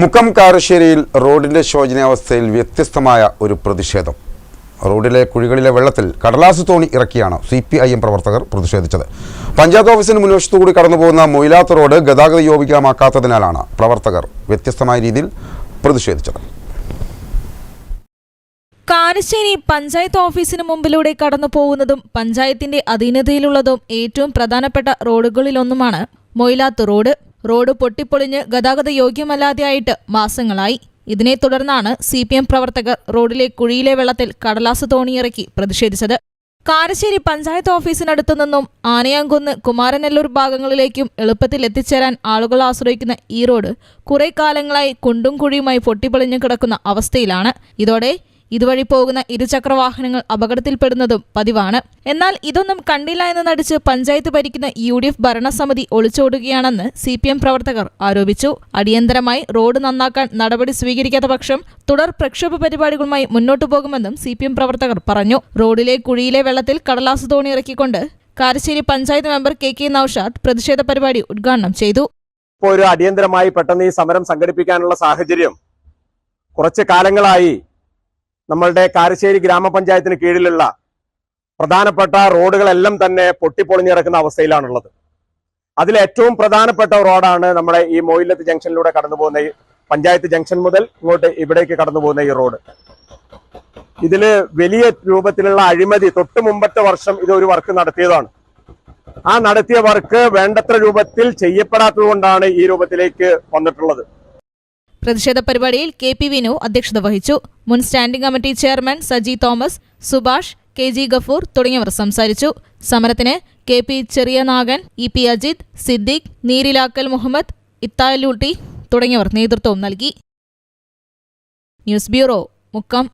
മുക്കം കാരശ്ശേരിയിൽ റോഡിന്റെ ശോചനീയാവസ്ഥയിൽ വ്യത്യസ്തമായ ഒരു പ്രതിഷേധം. റോഡിലെ കുഴികളിലെ വെള്ളത്തിൽ കടലാസ് തോണി ഇറക്കിയാണ് സി പി ഐ എം പ്രവർത്തകർ പ്രതിഷേധിച്ചത്. പഞ്ചായത്ത് ഓഫീസിന് മുൻവശത്തുകൂടി കടന്നുപോകുന്ന മൊയിലാത്ത റോഡ് ഗതാഗത യോഗ്യമാക്കാത്തതിനാലാണ് പ്രവർത്തകർ വ്യത്യസ്തമായ രീതിയിൽ പ്രതിഷേധിച്ചത്. കാരശ്ശേരി പഞ്ചായത്ത് ഓഫീസിന് മുമ്പിലൂടെ കടന്നു പോകുന്നതും പഞ്ചായത്തിന്റെ അധീനതയിലുള്ളതും ഏറ്റവും പ്രധാനപ്പെട്ട റോഡുകളിലൊന്നുമാണ് മൊയിലാത്ത് റോഡ്. റോഡ് പൊട്ടിപ്പൊളിഞ്ഞ് ഗതാഗത യോഗ്യമല്ലാതെയായിട്ട് മാസങ്ങളായി. ഇതിനെ തുടർന്നാണ് സി പി എം പ്രവർത്തകർ റോഡിലെ കുഴിയിലെ വെള്ളത്തിൽ കടലാസ് തോണിയിറക്കി പ്രതിഷേധിച്ചത്. കാരശ്ശേരി പഞ്ചായത്ത് ഓഫീസിനടുത്തു നിന്നും ആനയാങ്കുന്ന് കുമാരനെല്ലൂർ ഭാഗങ്ങളിലേക്കും എളുപ്പത്തിൽ എത്തിച്ചേരാൻ ആളുകൾ ആശ്രയിക്കുന്ന ഈ റോഡ് കുറെ കാലങ്ങളായി കുണ്ടും കുഴിയുമായി പൊട്ടിപ്പൊളിഞ്ഞു കിടക്കുന്ന അവസ്ഥയിലാണ്. ഇതോടെ ഇതുവഴി പോകുന്ന ഇരുചക്ര വാഹനങ്ങൾ അപകടത്തിൽപ്പെടുന്നതും പതിവാണ്. എന്നാൽ ഇതൊന്നും കണ്ടില്ല എന്ന് നടിച്ച് പഞ്ചായത്ത് ഭരിക്കുന്ന യു ഡി എഫ് ഭരണസമിതി ഒളിച്ചോടുകയാണെന്ന് സി പി എം പ്രവർത്തകർ ആരോപിച്ചു. അടിയന്തരമായി റോഡ് നന്നാക്കാൻ നടപടി സ്വീകരിക്കാത്ത പക്ഷം തുടർ പ്രക്ഷോഭ പരിപാടികളുമായി മുന്നോട്ടു പോകുമെന്നും സി പി എം പ്രവർത്തകർ പറഞ്ഞു. റോഡിലെ കുഴിയിലെ വെള്ളത്തിൽ കടലാസ് തോണി ഇറക്കിക്കൊണ്ട് Karassery panchayat member K K Naushad പ്രതിഷേധ പരിപാടി ഉദ്ഘാടനം ചെയ്തു. ഇപ്പോൾ ഒരു അടിയന്തരമായി പെട്ടെന്ന് ഈ സമരം സംഘടിപ്പിക്കാനുള്ള സാഹചര്യം കുറച്ച് കാലങ്ങളായി നമ്മളുടെ കാരശ്ശേരി ഗ്രാമപഞ്ചായത്തിന് കീഴിലുള്ള പ്രധാനപ്പെട്ട റോഡുകളെല്ലാം തന്നെ പൊട്ടിപ്പൊളിഞ്ഞിറക്കുന്ന അവസ്ഥയിലാണുള്ളത്. അതിൽ ഏറ്റവും പ്രധാനപ്പെട്ട റോഡാണ് നമ്മുടെ ഈ മൊയിലത്ത് ജംഗ്ഷനിലൂടെ കടന്നു പോകുന്ന ഈ പഞ്ചായത്ത് ജംഗ്ഷൻ മുതൽ ഇങ്ങോട്ട് ഇവിടേക്ക് കടന്നു പോകുന്ന ഈ റോഡ്. ഇതിൽ വലിയ രൂപത്തിലുള്ള അഴിമതി തൊട്ട് മുമ്പത്തെ വർഷം ഇത് ഒരു വർക്ക് നടത്തിയതാണ്. ആ നടത്തിയ വർക്ക് വേണ്ടത്ര രൂപത്തിൽ ചെയ്യപ്പെടാത്തത് ഈ രൂപത്തിലേക്ക് വന്നിട്ടുള്ളത്. പ്രതിഷേധ പരിപാടിയിൽ കെ പി വിനു അധ്യക്ഷത വഹിച്ചു. മുൻ standing committee chairman Saji Thomas Subhash K G Gafoor തുടങ്ങിയവർ സംസാരിച്ചു. സമരത്തിന് K P Cheriyanagan E P Ajith Siddique Neerilakkal Muhammad Ithaluty തുടങ്ങിയവർ നേതൃത്വം നൽകി. News bureau Mukkam.